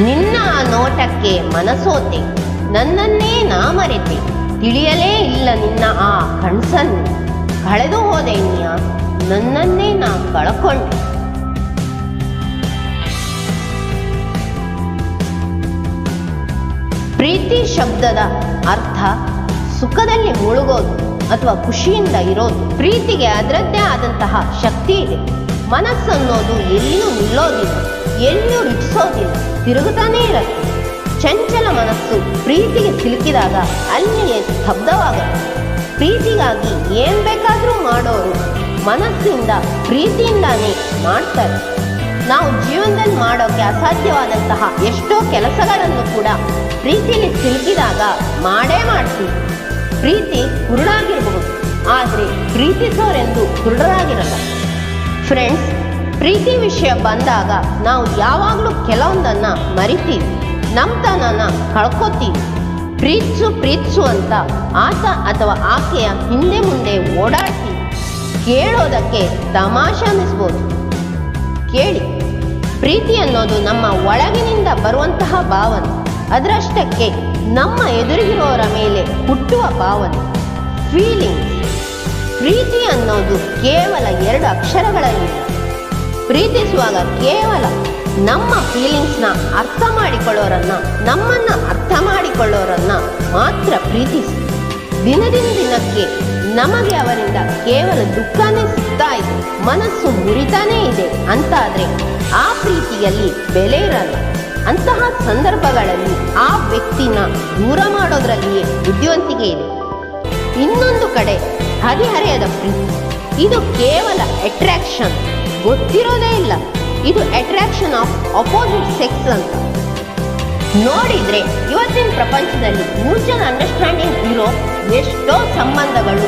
ನಿನ್ನ ಆ ನೋಟಕ್ಕೆ ಮನಸೋತೆ. ನನ್ನನ್ನೇ ನಾ ಮರೆತೆ ತಿಳಿಯಲೇ ಇಲ್ಲ ನಿನ್ನ ಆ ಕಣ್ಸನ್ನು ಕಳೆದು ಹೋದೆ ಇನ್ಯ, ನನ್ನನ್ನೇ ನಾ ಕಳ್ಕೊಂಡೆ. ಪ್ರೀತಿ ಶಬ್ದದ ಅರ್ಥ ಸುಖದಲ್ಲಿ ಮುಳುಗೋದು ಅಥವಾ ಖುಷಿಯಿಂದ ಇರೋದು. ಪ್ರೀತಿಗೆ ಅದರದ್ದೇ ಆದಂತಹ ಶಕ್ತಿ ಇದೆ. ಮನಸ್ಸನ್ನೋದು ಎಲ್ಲಿಯೂ ನಿಲ್ಲೋದಿಲ್ಲ ಎಲ್ಲಿಯೂ ರುಚಿಸೋದಿಲ್ಲ ತಿರುಗುತ್ತಾನೇ ಇರುತ್ತೆ. ಚಂಚಲ ಮನಸ್ಸು ಪ್ರೀತಿಗೆ ಸಿಲುಕಿದಾಗ ಅಲ್ಲಿಯೇ ಸ್ತಬ್ಧವಾಗುತ್ತೆ. ಪ್ರೀತಿಗಾಗಿ ಏನ್ ಬೇಕಾದರೂ ಮಾಡೋರು ಮನಸ್ಸಿಂದ ಪ್ರೀತಿಯಿಂದಾನೇ ಮಾಡ್ತಾರೆ. ನಾವು ಜೀವನದಲ್ಲಿ ಮಾಡೋಕೆ ಅಸಾಧ್ಯವಾದಂತಹ ಎಷ್ಟೋ ಕೆಲಸಗಳನ್ನು ಕೂಡ ಪ್ರೀತಿಲಿ ಸಿಲುಕಿದಾಗ ಮಾಡೇ ಮಾಡ್ತೀವಿ. ಪ್ರೀತಿ ಕುರುಡಾಗಿರಬಹುದು, ಆದರೆ ಪ್ರೀತಿಸೋರೆಂದು ಕುರುಡರಾಗಿರಲ್ಲ. ಫ್ರೆಂಡ್ಸ್ ಪ್ರೀತಿ ವಿಷಯ ಬಂದಾಗ ನಾವು ಯಾವಾಗಲೂ ಕೆಲವೊಂದನ್ನ ಮರಿತೀವಿ, ನಮ್ತನನ ಕಳ್ಕೊತೀವಿ. ಪ್ರೀತ್ಸು ಪ್ರೀತ್ಸು ಅಂತ ಆತ ಅಥವಾ ಆಕೆಯ ಹಿಂದೆ ಮುಂದೆ ಓಡಾಡ್ತೀವಿ. ಕೇಳೋದಕ್ಕೆ ತಮಾಷೆ ಅನ್ನಿಸ್ಬೋದು. ಕೇಳಿ, ಪ್ರೀತಿ ಅನ್ನೋದು ನಮ್ಮ ಒಳಗಿನಿಂದ ಬರುವಂತಹ ಭಾವನೆ. ಅದರಷ್ಟಕ್ಕೆ ನಮ್ಮ ಎದುರಿಗಿರೋರ ಮೇಲೆ ಹುಟ್ಟುವ ಭಾವನೆ. ಫೀಲಿಂಗ್ಸ್ ಪ್ರೀತಿ ಅನ್ನೋದು ಕೇವಲ ಎರಡು ಅಕ್ಷರಗಳಲ್ಲಿ. ಪ್ರೀತಿಸುವಾಗ ಕೇವಲ ನಮ್ಮ ಫೀಲಿಂಗ್ಸ್ನ ಅರ್ಥ ಮಾಡಿಕೊಳ್ಳೋರನ್ನ, ನಮ್ಮನ್ನ ಅರ್ಥ ಮಾಡಿಕೊಳ್ಳೋರನ್ನ ಮಾತ್ರ ಪ್ರೀತಿಸಿ. ದಿನದಿಂದ ದಿನಕ್ಕೆ ನಮಗೆ ಅವರಿಂದ ಕೇವಲ ದುಃಖನೇ ಸಿಗ್ತಾ ಇದೆ, ಮನಸ್ಸು ಮುರಿತಾನೇ ಇದೆ ಅಂತಾದರೆ ಆ ಪ್ರೀತಿಯಲ್ಲಿ ಬೆಲೆ ಇರಲ್ಲ. ಅಂತಹ ಸಂದರ್ಭಗಳಲ್ಲಿ ಆ ವ್ಯಕ್ತಿನ ದೂರ ಮಾಡೋದ್ರಲ್ಲಿಯೇ ಬುದ್ಧಿವಂತಿಕೆ ಇದೆ. ಇನ್ನೊಂದು ಕಡೆ ಹರಿಹರೆಯದ ಪ್ರೀತಿ. ಇದು ಕೇವಲ ಅಟ್ರಾಕ್ಷನ್ ಗೊತ್ತಿರೋದೇ ಇಲ್ಲ. ಇದು ಅಟ್ರಾಕ್ಷನ್ ಆಫ್ ಅಪೋಸಿಟ್ ಸೆಕ್ಸ್ ಅಂತ. ನೋಡಿದ್ರೆ ಇವತ್ತಿನ ಪ್ರಪಂಚದಲ್ಲಿ ಮ್ಯೂಚುವಲ್ ಅಂಡರ್ಸ್ಟ್ಯಾಂಡಿಂಗ್ ಇರೋ ಎಷ್ಟೋ ಸಂಬಂಧಗಳು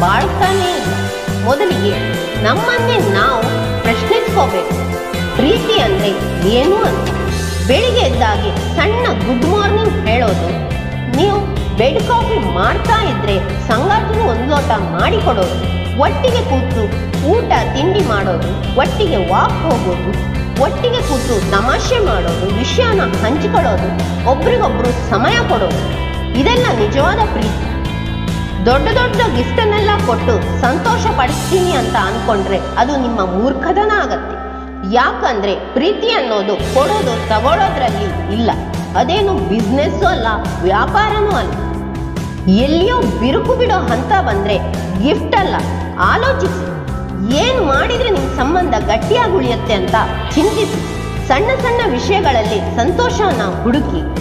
ಬಾಳ್ತಾನೆ ಮೊದಲಿಗೆ ನಮ್ಮನ್ನೇ ನಾವು ಪ್ರಶ್ನಿಸ್ಕೋಬೇಕು. ಪ್ರೀತಿ ಅಂದ್ರೆ ಏನು ಅಂತ. ಬೆಳಿಗ್ಗೆ ಎದ್ದಾಗಿ ಸಣ್ಣ ಗುಡ್ ಮಾರ್ನಿಂಗ್ ಹೇಳೋದು. ನೀವು ಬೆಡ್ ಕಾಫಿ ಮಾಡ್ತಾ ಇದ್ರೆ ಸಂಗಾತಿನೂ ಒಂದು ಲೋಟ ಮಾಡಿಕೊಡೋದು. ಒಟ್ಟಿಗೆ ಕೂತು ಊಟ, ತಿಂಡಿ ಮಾಡೋದು, ಒಟ್ಟಿಗೆ ವಾಕ್ ಹೋಗೋದು, ಒಟ್ಟಿಗೆ ಕೂತು ತಮಾಷೆ ಮಾಡೋದು, ವಿಷಯನ ಹಂಚಿಕೊಳ್ಳೋದು, ಒಬ್ರಿಗೊಬ್ರು ಸಮಯ ಕೊಡೋದು, ಇದೆಲ್ಲ ನಿಜವಾದ ಪ್ರೀತಿ. ದೊಡ್ಡ ದೊಡ್ಡ ಗಿಫ್ಟನ್ನೆಲ್ಲ ಕೊಟ್ಟು ಸಂತೋಷ ಪಡಿಸ್ತೀನಿ ಅಂತ ಅನ್ಕೊಂಡ್ರೆ ಅದು ನಿಮ್ಮ ಮೂರ್ಖತನ ಆಗತ್ತೆ. ಯಾಕಂದ್ರೆ ಪ್ರೀತಿ ಅನ್ನೋದು ಕೊಡೋದು ತಗೊಳ್ಳೋದ್ರಲ್ಲಿ ಇಲ್ಲ. ಅದೇನು ಬಿಸ್ನೆಸ್ಸು ಅಲ್ಲ, ವ್ಯಾಪಾರನೂ ಅಲ್ಲ. ಎಲ್ಲಿಯೋ ಬಿರುಕು ಬಿಡೋ ಹಂತ ಬಂದ್ರೆ ಗಿಫ್ಟ್ ಅಲ್ಲ. ಆಲೋಚಿಸಿ. ಏನು ಮಾಡಿದ್ರೆ ನಿಮ್ಮ ಸಂಬಂಧ ಗಟ್ಟಿಯಾಗಿ ಉಳಿಯುತ್ತೆ ಅಂತ ಚಿಂತಿಸಿ. ಸಣ್ಣ ಸಣ್ಣ ವಿಷಯಗಳಲ್ಲಿ ಸಂತೋಷವನ್ನು ಹುಡುಕಿ.